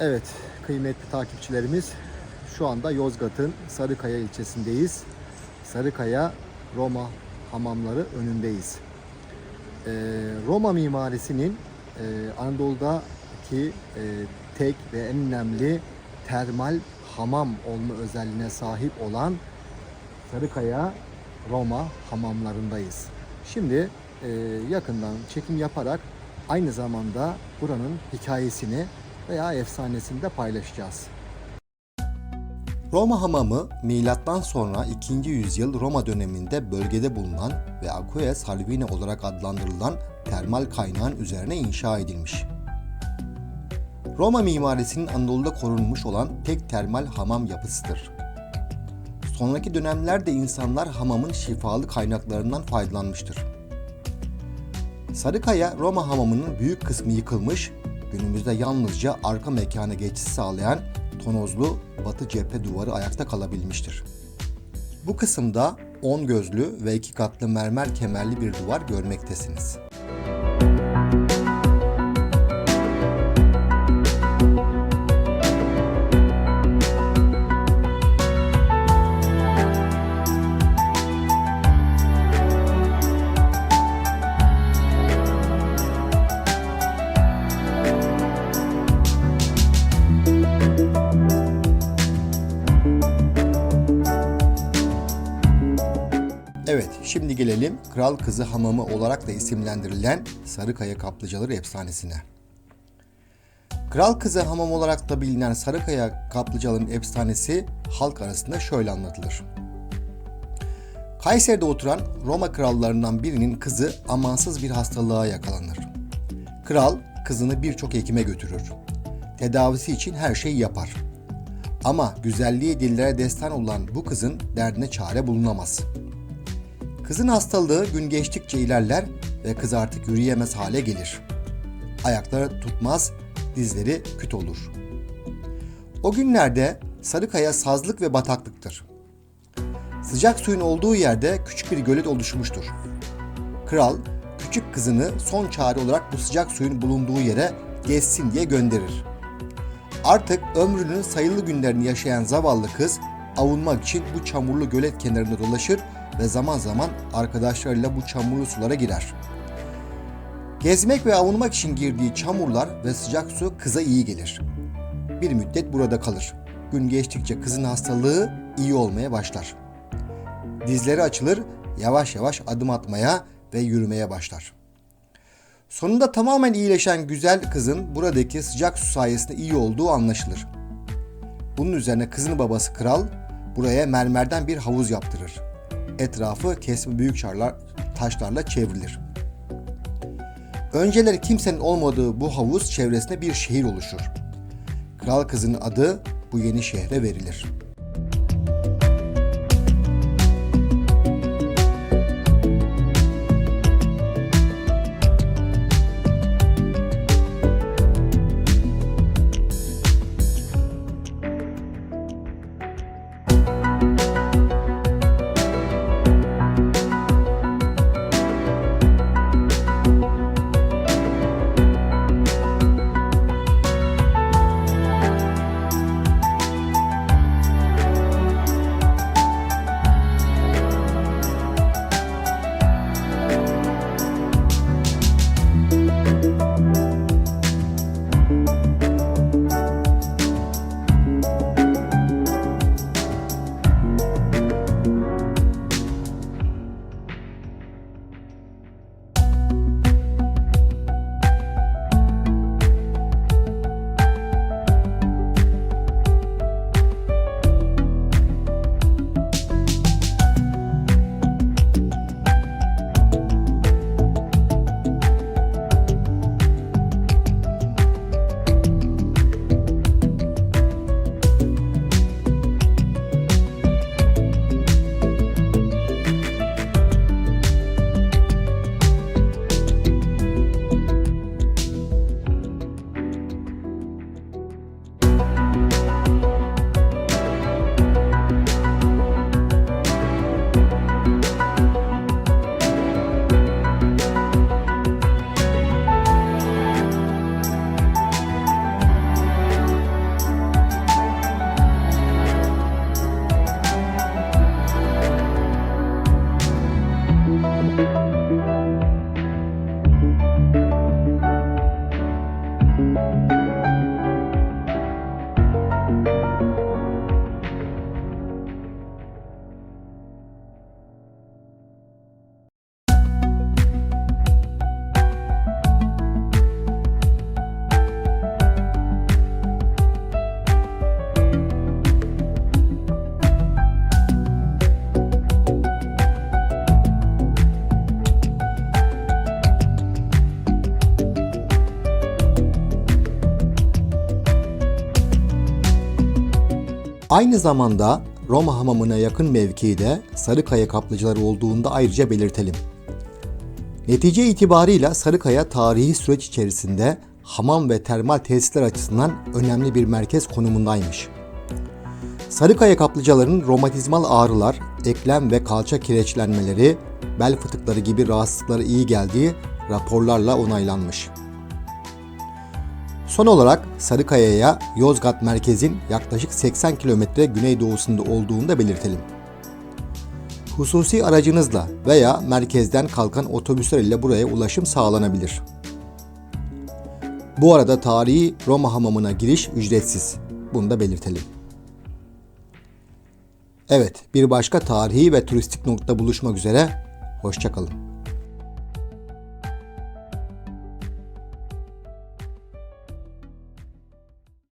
Evet kıymetli takipçilerimiz şu anda Yozgat'ın Sarıkaya ilçesindeyiz. Sarıkaya Roma hamamları önündeyiz. Ee, Roma mimarisinin e, Anadolu'daki e, tek ve en önemli termal hamam olma özelliğine sahip olan Sarıkaya Roma hamamlarındayız. Şimdi e, yakından çekim yaparak aynı zamanda buranın hikayesini veya efsanesini de paylaşacağız. Roma hamamı milattan sonra 2. yüzyıl Roma döneminde bölgede bulunan ve Aquae Salvine olarak adlandırılan termal kaynağın üzerine inşa edilmiş. Roma mimarisinin Anadolu'da korunmuş olan tek termal hamam yapısıdır. Sonraki dönemlerde insanlar hamamın şifalı kaynaklarından faydalanmıştır. Sarıkaya Roma hamamının büyük kısmı yıkılmış, günümüzde yalnızca arka mekana geçiş sağlayan tonozlu batı cephe duvarı ayakta kalabilmiştir. Bu kısımda 10 gözlü ve iki katlı mermer kemerli bir duvar görmektesiniz. Şimdi gelelim Kral Kızı Hamamı olarak da isimlendirilen Sarıkaya Kaplıcaları efsanesine. Kral Kızı Hamamı olarak da bilinen Sarıkaya Kaplıcaların efsanesi halk arasında şöyle anlatılır. Kayseri'de oturan Roma krallarından birinin kızı amansız bir hastalığa yakalanır. Kral kızını birçok hekime götürür. Tedavisi için her şeyi yapar. Ama güzelliği dillere destan olan bu kızın derdine çare bulunamaz. Kızın hastalığı gün geçtikçe ilerler ve kız artık yürüyemez hale gelir. Ayakları tutmaz, dizleri küt olur. O günlerde Sarıkaya sazlık ve bataklıktır. Sıcak suyun olduğu yerde küçük bir gölet oluşmuştur. Kral, küçük kızını son çare olarak bu sıcak suyun bulunduğu yere gezsin diye gönderir. Artık ömrünün sayılı günlerini yaşayan zavallı kız avunmak için bu çamurlu gölet kenarında dolaşır ve zaman zaman arkadaşlarıyla bu çamurlu sulara girer. Gezmek ve avunmak için girdiği çamurlar ve sıcak su kıza iyi gelir. Bir müddet burada kalır. Gün geçtikçe kızın hastalığı iyi olmaya başlar. Dizleri açılır, yavaş yavaş adım atmaya ve yürümeye başlar. Sonunda tamamen iyileşen güzel kızın buradaki sıcak su sayesinde iyi olduğu anlaşılır. Bunun üzerine kızın babası kral buraya mermerden bir havuz yaptırır. Etrafı kesme büyük çarlar, taşlarla çevrilir. Önceleri kimsenin olmadığı bu havuz çevresinde bir şehir oluşur. Kral kızının adı bu yeni şehre verilir. Aynı zamanda Roma hamamına yakın mevkide Sarıkaya kaplıcaları olduğunda ayrıca belirtelim. Netice itibarıyla Sarıkaya tarihi süreç içerisinde hamam ve termal tesisler açısından önemli bir merkez konumundaymış. Sarıkaya kaplıcaların romatizmal ağrılar, eklem ve kalça kireçlenmeleri, bel fıtıkları gibi rahatsızlıklara iyi geldiği raporlarla onaylanmış. Son olarak Sarıkaya'ya Yozgat merkezin yaklaşık 80 kilometre güneydoğusunda olduğunu da belirtelim. Hususi aracınızla veya merkezden kalkan otobüsler ile buraya ulaşım sağlanabilir. Bu arada tarihi Roma hamamına giriş ücretsiz. Bunu da belirtelim. Evet, bir başka tarihi ve turistik nokta buluşmak üzere. Hoşçakalın.